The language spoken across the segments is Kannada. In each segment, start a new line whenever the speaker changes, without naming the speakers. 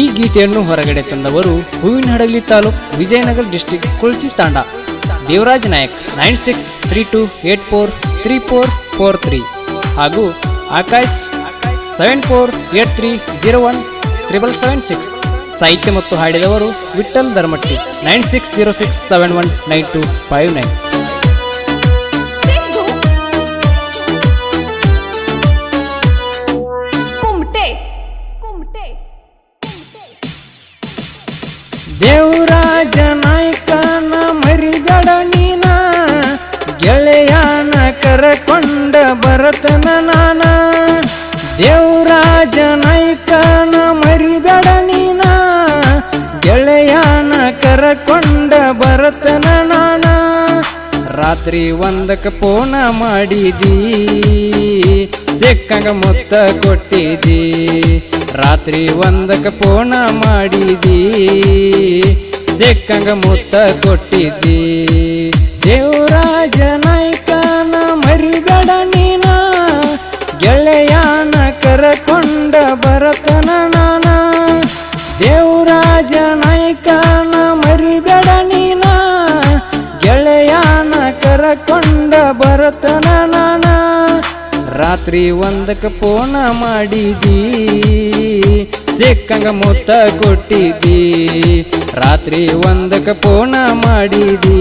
ಈ ಗೀತೆಯನ್ನು ಹೊರಗಡೆ ತಂದವರು Hoovina Hadagali taluk Vijayanagara district Kulchi Tanda. Devaraj Nayak nine six three two eight four three four four three ಹಾಗೂ Akash seven four eight three zero one triple seven six ಸಾಹಿತ್ಯ ಮತ್ತು ಹಾಡಿದವರು Vittal Dharmatti nine six zero six seven one nine two five nine. ಕರಕೊಂಡ ಭರತನ ನಾನ, ದೇವರಾಜ ಮರಿಬೇಡ ನೀನ, ಗೆಳೆಯನ ಕರಕೊಂಡ ಬರತನ ನಾನ, ರಾತ್ರಿ ಒಂದಕ್ಕೆ ಪೋಣ ಮಾಡಿದಿ, ಸಿಕ್ಕಂಗ ಮುತ್ತ ಕೊಟ್ಟಿದಿ, ರಾತ್ರಿ ಒಂದಕ್ಕೆ ಪೋಣ ಮಾಡಿದಿ, ಸಿಕ್ಕಂಗ ಮುತ್ತ ಕೊಟ್ಟಿದಿ ದೇವರಾಜ ಮರಿಬೇಡ ನೀನ. ಗೆಳೆಯನ ಕರಕೊಂಡ ಬರತನ ನಾನ. ರಾತ್ರಿ ಒಂದಕ್ಕೆ ಫೋನ ಮಾಡಿದಿ. ಸಿಕ್ಕಂಗ ಮುತ್ತ ಕೊಟ್ಟಿದ್ದಿ ರಾತ್ರಿ ಒಂದಕ್ಕೆ ಫೋನ ಮಾಡಿದಿ.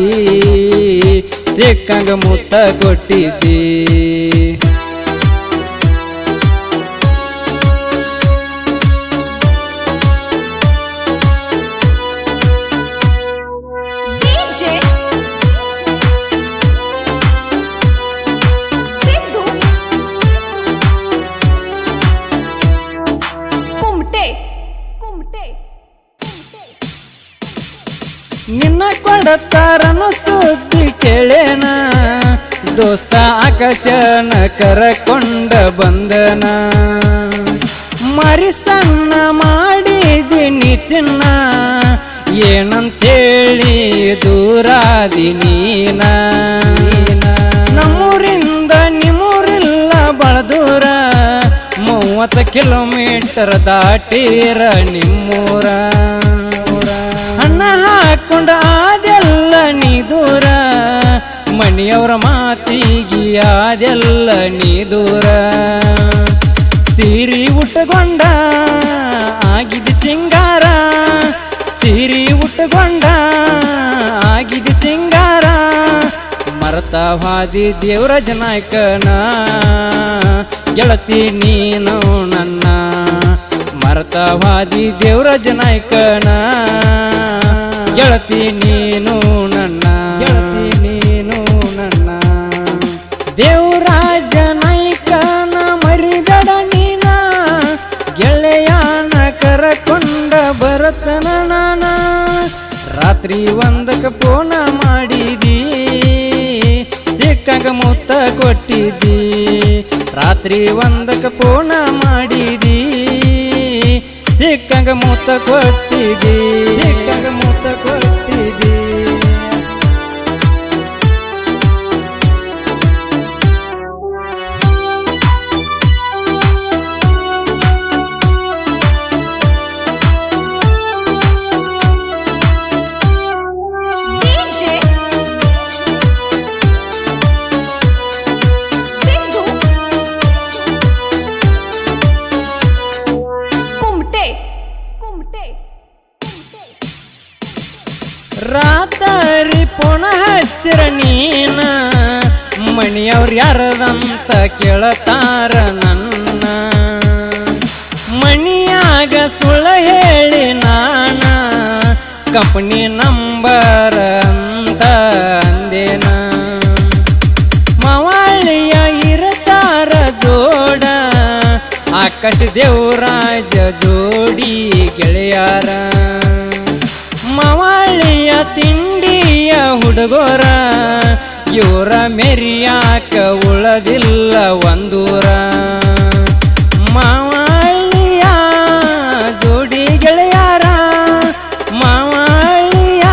ಸಿಕ್ಕಂಗ ಮುತ್ತ ಕೊಟ್ಟಿದ್ದಿ ನಿನ್ನ ಕೊಡತ್ತಾರನು ಸುದ್ದಿ ಕೇಳೇನ? ದೋಸ್ತ ಆಕಾಶನ ಕರಕೊಂಡ ಬಂದನ? ಮರಿಸನ್ನ ಮಾಡಿದಿನಿ ಚಿನ್ನ ಏನಂತೇಳಿ ದೂರಾದಿ ನೀನ? ನಮ್ಮೂರಿಂದ ನಿಮ್ಮೂರಿಲ್ಲ ದೂರ ಮೂವತ್ತು ಕಿಲೋಮೀಟರ್ ದಾಟಿರ ನಿಮ್ಮೂರ. ಹಾಕೊಂಡ ಅದೆಲ್ಲ ನೀ ದೂರ. ಮಣಿಯವರ ಮಾತಿಗೆ ಅದೆಲ್ಲ ನೀ ದೂರ. ಸೀರಿ ಉಟ್ಟುಕೊಂಡ, ಆಗಿದ್ದು ಸಿಂಗಾರ. ಸೀರಿ ಉಟ್ಟುಕೊಂಡ, ಆಗಿದ್ದು ಸಿಂಗಾರ. ಮರತ ಹಾದಿ ದೇವರಾಜ ನಾಯಕನ ಗೆಳತಿ ನೀನು ನನ್ನ. ಮರತ ಹಾದಿ ದೇವರಾಜ ನಾಯಕನ ಗೆಳತಿ ನೀನು ನನ್ನ. ಗೆಳತಿ ನೀನು ನನ್ನ. ದೇವರಾಜ ನಾಯಕನ ಮರಿಬೇಡ ನೀನ. ಗೆಳೆಯನ ಕರಕೊಂಡ ಬರತನ ನಾನ. ರಾತ್ರಿ ಒಂದಕ ಫೋನ ಮಾಡಿದಿ. ಸಿಕ್ಕಂಗ ಮುತ್ತ ಕೊಟ್ಟಿದ್ದಿ. ರಾತ್ರಿ ಒಂದಕ ಫೋನ ಮಾಡಿದಿ ಸಿಕ್ಕಂಗ ಮೂತ ಕೊಟ್ಟಿಗೆ. ಕಂಗ ಮೂತ ಕೊಟ್ಟಿದ್ದಿ ರಾತ್ರಿ ಪೊಣ ಹಸಿರ ನೀನ? ಮಣಿಯವ್ರು ಯಾರದಂತ ಕೇಳತಾರ ನನ್ನ. ಮಣಿಯಾಗ ಸುಳ ಹೇಳಿ ನಾನ, ಕಂಪನಿ ನಂಬರ್ ಅಂತ ಅಂದೇನ. ಮವಾಳಿಯ ಇರತಾರ ಜೋಡ, ಆಕಾಶ ದೇವರಾಜ ಜೋಡಿ ಗೆಳೆಯಾರ. ಮವಾಳಿಯ ತಿಂಡಿಯ ಹುಡುಗೋರ, ಇವರ ಮೆರಿಯಾಕ ಉಳದಿಲ್ಲ ಒಂದೂರ. ಮಾವಳಿಯ ಜೋಡಿ ಗೆಳೆಯಾರ ಮಾವಳಿಯ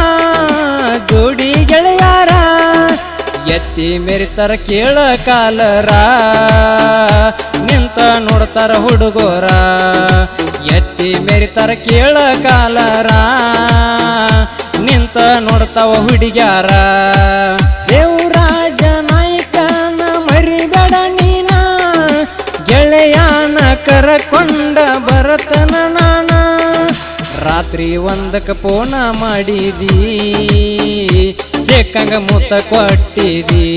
ಜೋಡಿ ಗೆಳೆಯಾರ, ಎತ್ತಿ ಮೆರಿತಾರ ಕೇಳ ಕಾಲರ, ನಿಂತ ನೋಡ್ತಾರ ಹುಡುಗೋರ, ಎತ್ತಿ ಮೆರಿತಾರ ಕೇಳ ಕಾಲರ. ನಿಂತ ನೋಡ್ತಾವ ಹುಡುಗ್ಯಾರ. ದೇವರಾಜ ನಾಯಕನ ಮರಿಬೇಡ ನೀನ. ಗೆಳೆಯನ ಕರಕೊಂಡ ಬರತನ ನಾನ. ರಾತ್ರಿ ಒಂದಕ್ಕೆ ಪೋನ ಮಾಡಿದಿ. ಸೇಕಂಗ ಮೂತ ಕೊಟ್ಟಿದಿ.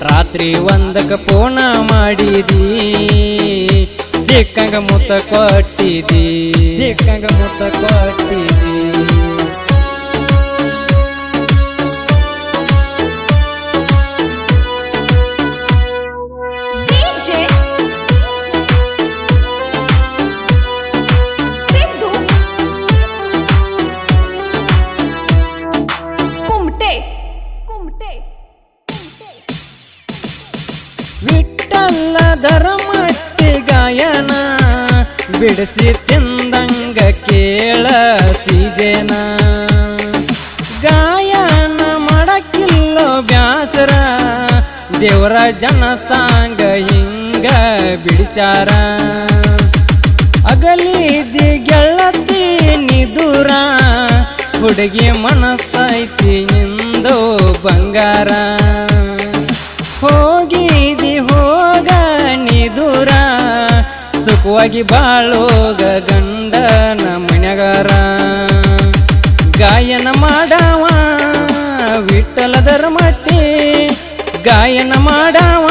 ರಾತ್ರಿ ಒಂದಕ್ಕೆ ಪೋನ ಮಾಡಿದಿ. ಸೇಕಂಗ ಮೂತ ಕೊಟ್ಟಿದಿ. ಸೇಕಂಗ ಮೂತ ಕೊಟ್ಟಿದಿ. ಧರ್ಮಟ್ಟಿ ಗಾಯನ. ಬಿಡಿಸಿ ತಿಂದಂಗ ಕೇಳ ಸೀಜೇನ. ಗಾಯನ ಮಾಡಕ್ಕಿಲ್ಲೋ ಬ್ಯಾಸರ. ದೇವರ ಜನ ಸಾಂಗ ಹಿಂಗ ಬಿಡಿಸ್ಯಾರ. ಅಗಲಿದಿ ಗೆಳತಿ ನಿದೂರ. ಹುಡುಗಿ ಮನಸ್ಸೈತಿ ನಿಂದು ಬಂಗಾರ. ಸುಖವಾಗಿ ಬಾಳೋಗ ಗಂಡನ ಮನ್ಯಗಾರ ಗಾಯನ ಮಾಡವ ವಿಠಲ ಧರ್ಮಟ್ಟಿ ಗಾಯನ ಮಾಡವ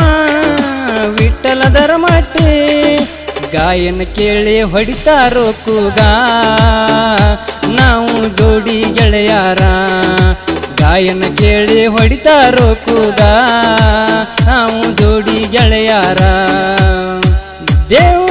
ವಿಠಲ ಧರ್ಮಟ್ಟಿ ಗಾಯನ ಕೇಳಿ ಹೊಡಿತಾರೋ ಕೂಗ. ನಾವು ಜೋಡಿ ಗೆಳೆಯಾರ, ಗಾಯನ ಕೇಳಿ ಹೊಡಿತಾರೋ ಕೂಗ. ನಾವು ಜೋಡಿ ಗೆಳೆಯಾರ. ದೇವರಾಜ